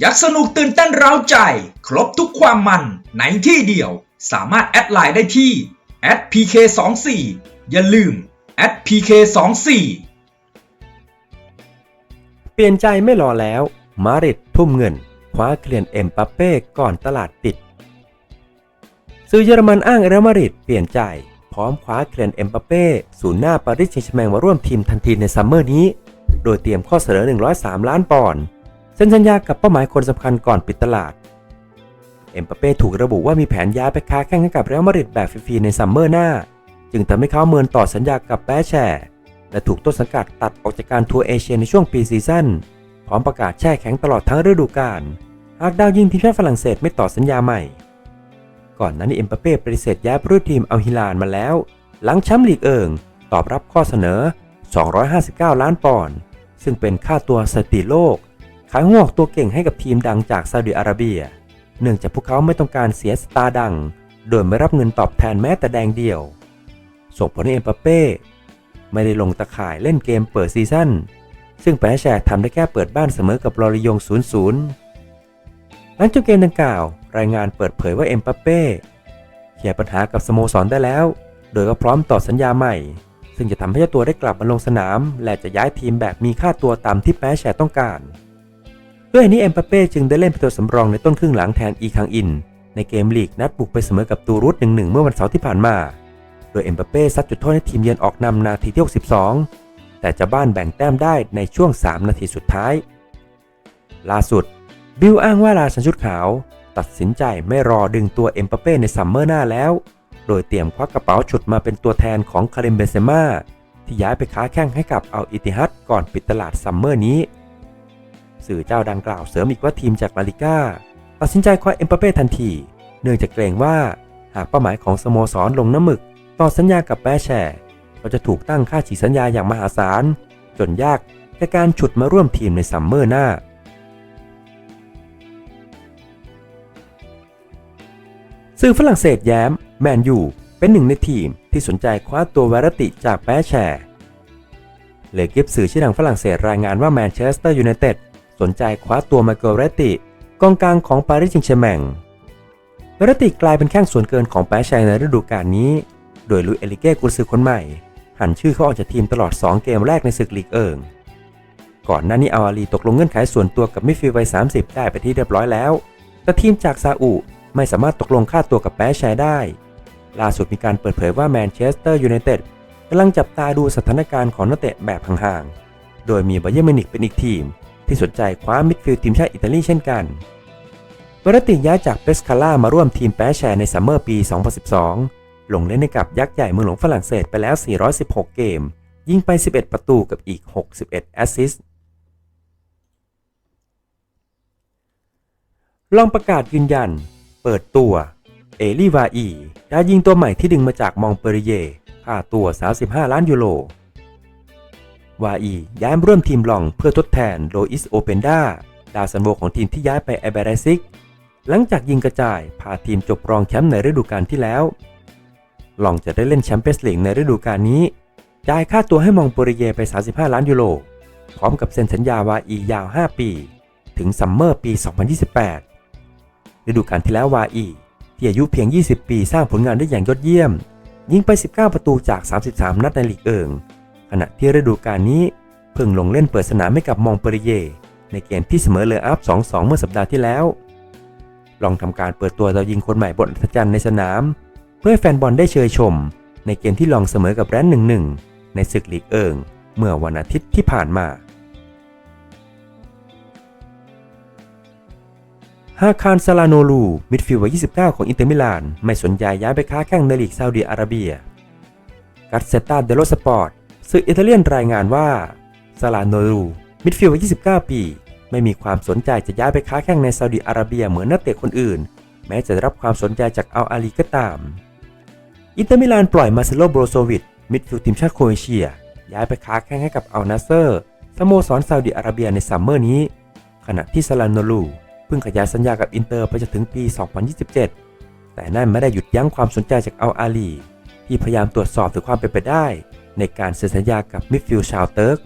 อยากสนุกตื่นเต้นเร้าใจ ครบทุกความมันในที่เดียว สามารถแอดไลน์ได้ที่ @pk24 อย่าลืม @pk24 เปลี่ยนใจไม่รอแล้ว มาริดทุ่มเงิน คว้าเคลียนเอ็มปัปเป้ก่อนตลาดปิดสื่อเยอรมันอ้างเรอัลมาดริดเปลี่ยนใจ พร้อมคว้าเคลียนเอ็มปัปเป้ศูนย์หน้าปารีสแซงต์แชร์แมงมาร่วมทีมทันทีในซัมเมอร์นี้ โดยเตรียมข้อเสนอ 103 ล้านปอนด์ เซ็นสัญญากับเป้าหมายคนสำคัญก่อนปิดตลาด เอ็มปัปเป้ถูกระบุว่ามีแผนย้ายไปค้าแข่งกับเรอัลมาดริดแบบฟรีๆในซัมเมอร์หน้า จึงทำให้เขาเมินต่อสัญญากับแปแชร์และถูกต้นสังกัดตัดออกจากการทัวร์เอเชียในช่วงปีซีซั่นพร้อมประกาศแช่แข็งตลอดทั้งฤดูกาลหากดาวยิงทีมชาติฝรั่งเศสไม่ต่อสัญญาใหม่ ก่อนหน้านี้เอ็มบัปเป้ปฏิเสธย้ายไปร่วมทีมอัลฮิลาลมาแล้ว หลังแชมป์ลีกเอิงตอบรับข้อเสนอ 259 ล้านปอนด์ซึ่งเป็นค่าตัวสถิติโลก ขายหัวออกตัวเก่งให้กับทีมดังจากซาอุดิอาระเบีย เนื่องจากพวกเขาไม่ต้องการเสียสตาร์ดัง โดยไม่รับเงินตอบแทนแม้แต่แดงเดียว ส่งผลให้เอ็มบัปเป้ไม่ได้ลงตะข่ายเล่นเกมเปิดซีซั่น ซึ่งแปแชร์ทำได้แค่เปิดบ้านเสมอกับลอริยง 0-0 หลังจบเกมดังกล่าว รายงานเปิดเผยว่าเอ็มปัปเป้เคลียร์ปัญหากับสโมสรได้แล้ว โดยก็พร้อมต่อสัญญาใหม่ ซึ่งจะทำให้เจ้าตัวได้กลับมาลงสนาม และจะย้ายทีมแบบมีค่าตัวตามที่แปแชร์ต้องการ ด้วยนี้เอ็มปัปเป้จึงได้เล่นเป็นตัวสำรองในต้นครึ่งหลังแทนอีคังอิน ในเกมลีกนัดบุกไปเสมอกับตูรุส1-1เมื่อวันเสาร์ที่ผ่านมา โดยเอ็มบัปเป้ซัดจุดโทษให้ทีมเยือนออกนำนาทีที่62 แต่จะบ้านแบ่งแต้มได้ในช่วง 3 นาทีสุดท้าย ล่าสุด บิลอ้างว่าลาชันชุดขาว ตัดสินใจไม่รอดึงตัวเอ็มบัปเป้ในซัมเมอร์หน้าแล้ว โดยเตรียมควักกระเป๋าฉุดมาเป็นตัวแทนของคาริมเบนเซม่าที่ย้ายไปค้าแข่งให้กับอัลอิติฮัดก่อนปิดตลาดซัมเมอร์นี้ สื่อเจ้าดังกล่าวเสริมอีกว่าทีมจากลาลิก้าตัดสินใจคว้าเอ็มบัปเป้ทันที เนื่องจากเกรงว่าหากเป้าหมายของสโมสรลงน้ำหมึก ต่อสัญญากับแปแชร์ก็จะถูกตั้งค่าฉีสัญญาอย่างมหาศาล จนยากแก่การฉุดมาร่วมทีมในซัมเมอร์หน้าสื่อฝรั่งเศสแย้ม แมนยูเป็นหนึ่งในทีมที่สนใจคว้าตัววารติจากแปแชร์เลกิฟสื่อชื่อดังฝรั่งเศสรายงานว่าแมนเชสเตอร์ยูไนเต็ด นใจคว้าตัวมาเกลเรติกองกลางของปารีสแซงต์แชร์แมงเรติกลายเป็นแข้งส่วนเกินของแปแชร์ในฤดูกาลนี้ โดยลุยเอลิเก้กุนซือคนใหม่ หันชื่อเขาออกจากทีมตลอด 2 เกมแรกในศึกลีกเอิงก่อนหน้านี้อาอาลีตกลงเงื่อนไขส่วนตัวกับมิฟิลวัย 30 ได้ไปที่เรียบร้อยแล้ว แต่ทีมจากซาอุไม่สามารถตกลงค่าตัวกับแปชร์ได้ ล่าสุดมีการเปิดเผยว่าแมนเชสเตอร์ยูไนเต็ดกำลังจับตาดูสถานการณ์ของนักเตะแบบห่างๆ โดยมีบาเยอร์มินิกเป็นอีกทีม ที่สนใจคว้ามิดฟิลด์ทีมชาติอิตาลีเช่นกันเวรติย้ายจากเปสคาร่ามาร่วมทีมแปแชร์ในซัมเมอร์ปี 2012 ลงเล่นให้กับยักษ์ใหญ่เมืองหลวงฝรั่งเศสไปแล้ว 416 เกม ยิงไป 11 ประตูกับอีก 61 แอสซิสต์ ลองประกาศยืนยัน เปิดตัว เอลีวาอีดาวยิงตัวใหม่ที่ดึงมาจากมองเปรีเยค่าตัว 35 ล้านยูโร วาอีย้ายร่วมทีมลองเพื่อทดแทนโลอิสโอเปนดาดาวซันโวของทีมที่ย้ายไปไอเบรซิก หลังจากยิงกระจายพาทีมจบรองแชมป์ในฤดูกาลที่แล้ว ลองจะได้เล่นแชมเปี้ยนส์ลีกในฤดูกาลนี้ จ่ายค่าตัวให้มองโปริเยไป 35 ล้านยูโร พร้อมกับเซ็นสัญญาวาอียาว 5 ปี ถึงซัมเมอร์ปี 2028 ฤดูกาลที่แล้ววาอีที่อายุเพียง 20 ปีสร้างผลงานได้อย่างยอดเยี่ยม ยิงไป 19 ประตูจาก 33 นัดในลีกเอิง ขณะที่ฤดูกาลนี้เพิ่งลงเล่นเปิดสนามให้กับมองเปริเย ในเกมที่เสมอเลออัพ 2-2 เมื่อสัปดาห์ที่แล้ว ลองทำการเปิดตัวดาวยิงคนใหม่บนอัศจรรย์ในสนาม เพื่อแฟนบอลได้เชยชม ในเกมที่ลองเสมอกับแรนหนึ่งหนึ่งในศึกลีกเอิงเมื่อวันอาทิตย์ที่ผ่านมาฮาคารซาลาโนลู มิดฟิลด์วัย 29 ของอินเตอร์มิลาน ไม่สนใจย้ายไปค้าแข่งในลีกซาอุดิอาระเบีย กัตเซตาเดโลสปอร์ต สื่ออิตาเลียนรายงานว่าซาลาโนลูมิดฟิลด์วัย29 ปี ไม่มีความสนใจจะย้ายไปค้าแข่งในซาอุดิอาระเบียเหมือนนักเตะคนอื่น แม้จะได้รับความสนใจจากอัลอาลีก็ตาม อินเตอร์มิลานปล่อยมาเซโลโบรโซวิชมิดฟิลด์ทีมชาติโครเอเชีย ย้ายไปค้าแข่งให้กับอัลนาเซอร์สโมสรซาอุดิอาระเบียในซัมเมอร์นี้ ขณะที่ซาลาโนลูเพิ่งขยายสัญญากับอินเตอร์ไปจนถึงปี 2027 แต่นั่นไม่ได้หยุดยั้งความสนใจจากอัลอาลีที่พยายามตรวจสอบถึงความเป็นไปได้ ในการเซ็นสัญญากับมิดฟิลด์ชาวเติร์ก